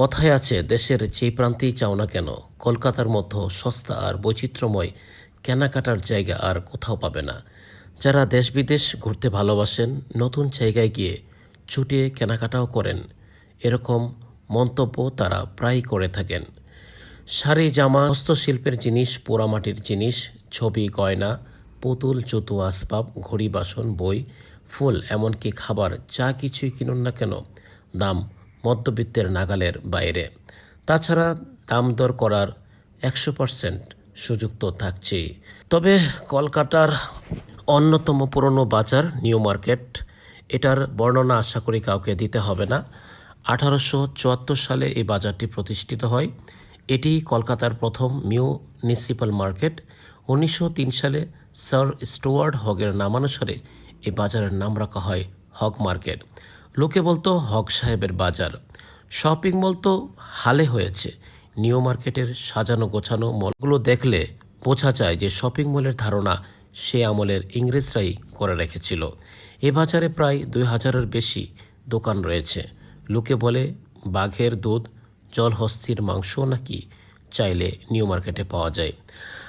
কথায় আছে, দেশের যে প্রান্তেই চাও না কেন, কলকাতার মতো সস্তা আর বৈচিত্র্যময় কেনাকাটার জায়গা আর কোথাও পাবে না। যারা দেশ বিদেশ ঘুরতে ভালোবাসেন, নতুন জায়গায় গিয়ে ছুটিয়ে কেনাকাটাও করেন, এরকম মন্তব্য তারা প্রায়ই করে থাকেন। শাড়ি, জামা, হস্তশিল্পের জিনিস, পোড়ামাটির জিনিস, ছবি, গয়না, পুতুল জুতো আসবাব, ঘড়ি, বাসন, বই, ফুল, এমনকি খাবার, যা কিছুই কিনুন না কেন, দাম মধ্যবিত্তের নাগালের বাইরে। তাছাড়া দাম দর করার একশো পার্সেন্ট সুযোগ তো থাকছেই। তবে কলকাতার অন্যতম পুরনো বাজার, নিউ মার্কেট, এটার বর্ণনা আশা করি কাউকে দিতে হবে না। আঠারোশো চুয়াত্তর সালে এই বাজারটি প্রতিষ্ঠিত হয়। এটি কলকাতার প্রথম মিউনিসিপ্যাল মার্কেট। উনিশশো তিন সালে স্যার স্টুয়ার্ড হগের নামানুসারে এই বাজারের নাম রাখা হয় হগ মার্কেট। লোকে বলতো হক সাহেবের বাজার। শপিং মল তো হালে হয়েছে। নিউ মার্কেটের সাজানো গোছানো মলগুলো দেখলে বোঝা যায় যে শপিং মলের ধারণা সে আমলের ইংরেজরাই করে রেখেছিল। এ বাজারে প্রায় দুই হাজারের বেশি দোকান রয়েছে। লোকে বলে, বাঘের দুধ, জলহস্তির মাংস নাকি চাইলে নিউ মার্কেটে পাওয়া যায়।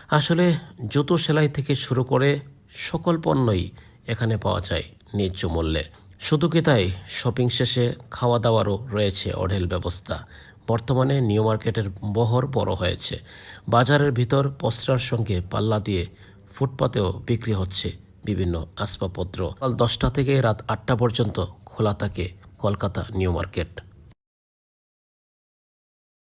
আসলে জুতো সেলাই থেকে শুরু করে সকল পণ্যই এখানে পাওয়া যায় ন্যায্য মূল্যে। শুধু কি তাই? শপিং শেষে খাওয়া দাওয়ারও রয়েছে অঢেল ব্যবস্থা। বর্তমানে নিউ মার্কেটের বহর বড় হয়েছে। বাজারের ভিতর পসরার সঙ্গে পাল্লা দিয়ে ফুটপাতেও বিক্রি হচ্ছে বিভিন্ন আসবাবপত্র। কাল দশটা থেকে রাত আটটা পর্যন্ত খোলা থাকে কলকাতা নিউ মার্কেট।